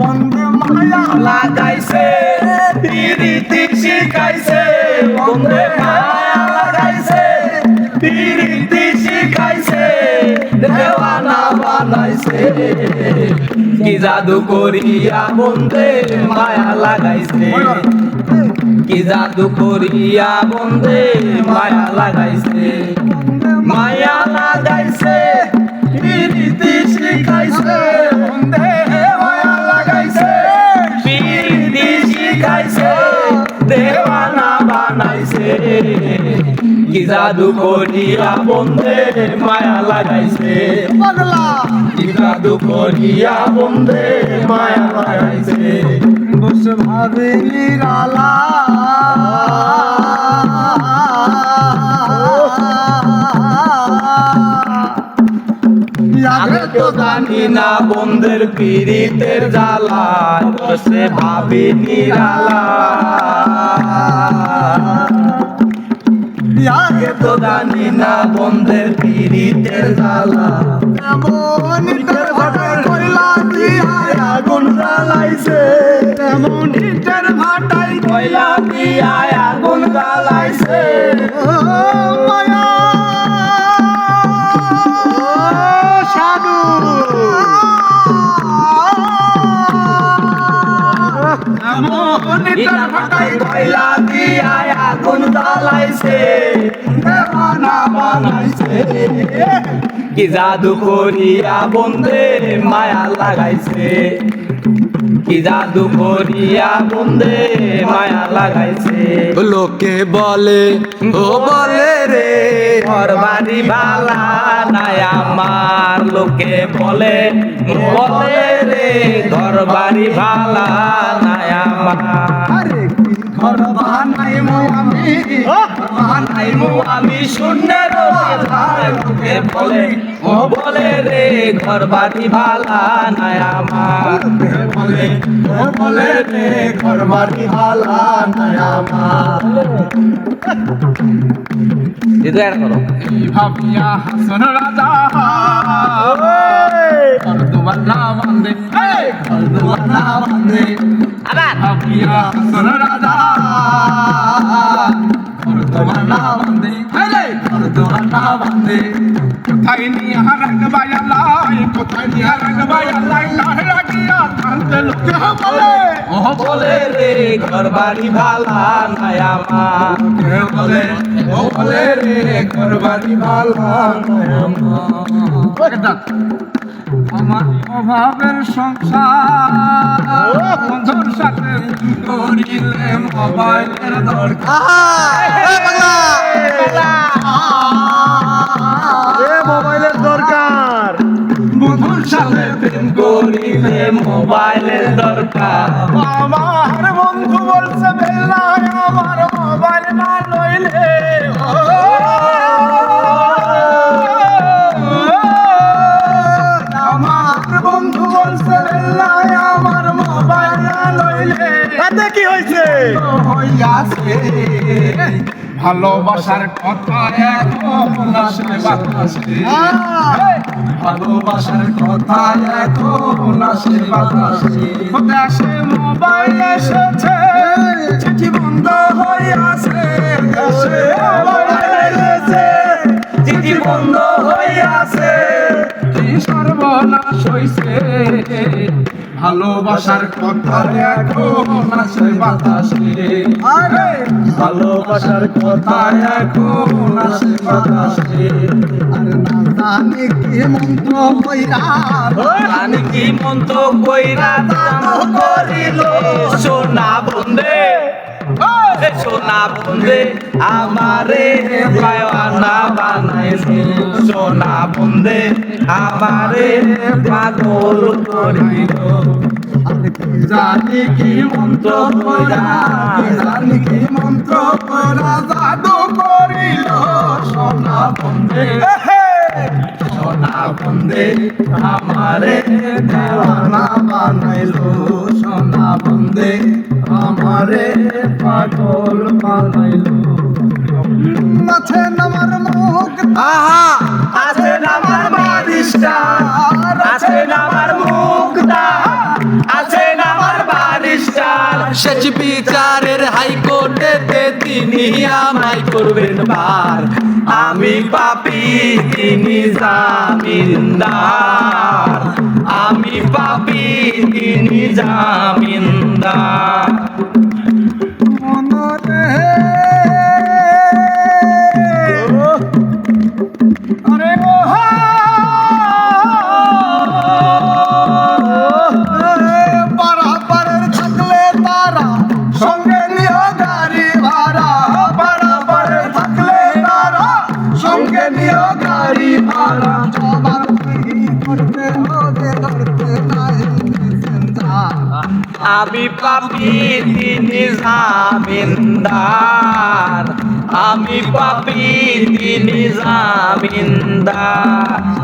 বন্ধে মায়া লাগাইছে পিরিতি শিখাইছে। বন্ধে মায়া লাগাইছে পিরিতি শিখাইছে। দেওয়ানা বানাইছে। কি জাদু করিয়া বন্ধে মায়া লাগাইছে? কি জাদু করিয়া বন্ধে মায়া লাগাইছে? মায়া লাগাইছে। দেওয়ানা বানাইছে। কি জাদু করিয়া বন্ধে মায়া লাগাইছে। কি জাদু করিয়া বন্ধে মায়া লাগাইছে। বসে ভাবে নিরালা জানি না বন্ধের পীড়িতের জ্বালা বসে ভাবি নিরালা আগে তো জানি না বন্ধের পীড়িতের জ্বালা এমন ইটের ভাটায় কয়লা আগুন জ্বালাইছে। এমন ইটের ভাটায় কয়লা দিয়া আগুন জ্বালাইছে। ইটের ভাটায় কয়লা দিয়া আগুন জ্বালাইছে বানাইছে। কি জাদু করিয়া বন্ধে মায়া লাগাইছে? কি জাদু করিয়া বন্ধে মায়া লাগাইছে? লোকে বলে, ও বলে রে, ঘর বাড়ি ভালা নাই আমার। লোকে বলে বলে রে, ঘর বাড়ি ভালা নাই আমার। আমি। শূন্যের লোকে বলে ও বলে রে ঘর বাড়ি ভালা নাই আমার। বলে ও বলে রে ঘর বাড়ি ভালা নাই আমার। এটা করো। ভাবিয়া হাসন রাজা। ঘর দুয়ার না বান্ধে ঘর দুয়ার না বান্ধে আবার ভাবিয়া হাসন রাজা ঘর দুয়ার না বান্ধে ঘর দুয়ার না বান্ধে কোথায় নিয়ে হারাক বায়ালাই কোথায় নিয়ে হারাক বায়ালাই না রাখিয়া কান্তে লোকে বলে ও বলে রে ঘর বাড়ি ভালা নাই আমার। বলে বলে রে ঘর বাড়ি ভালা আমার। অভাবের সংসার বন্ধুর সাথে করিলে মোবাইলের মোবাইলের মোবাইলের দরকার। আমার বন্ধু বলছে বেলায় আমার মোবাইল না লইলে। আমার বন্ধু বলছে বেলায় আমার মোবাইল না লইলে। তাতে কি হয়েছে? হইয়াছে। ভালোবাসার কথা ভালোবাসার কথা এখন আসে বাতাসে দেশে মোবাইল এসেছে, চিঠি বন্ধ হইয়াছে দেশে মোবাইল এসেছে, চিঠি বন্ধ হইয়াছে কি সর্বনাশ হইছে? ভালোবাসার কথা এখন আসে বাতাসে। আরে! ভালোবাসার কথা এখন আসে বাতাসে। আরে না জানি কি মন্ত্র কইরা জানি কি মন্ত্র কইরা দান করিল। সোনা বন্ধে এ সোনা বন্ধে। আমারে পায়না বানাইছে সোনা বন্ধে। আমারে পাগল করিল। জানি কি মন্ত্র কইরা জানি কি মন্ত্র কইরা জাদু করিল সোনা বন্ধে। বন্দে আমারে দেওয়ানা বানাইলো সোনা বন্দে। আমারে পাগল বানাইলো। মাঝে নামার মুখ আহা! আছে নামার বারিশটা আছে নামার মুখ আছে নামার বারিশটা। সেচ বিচারের হাইকো তিনি আমায় করবেন বার আমি পাপি তিনি জামিনদার। আমি পাপি তিনি জামিনদার। আমি পাপি তিনি জামিনদার। আমি পাপি তিনি জামিনদার।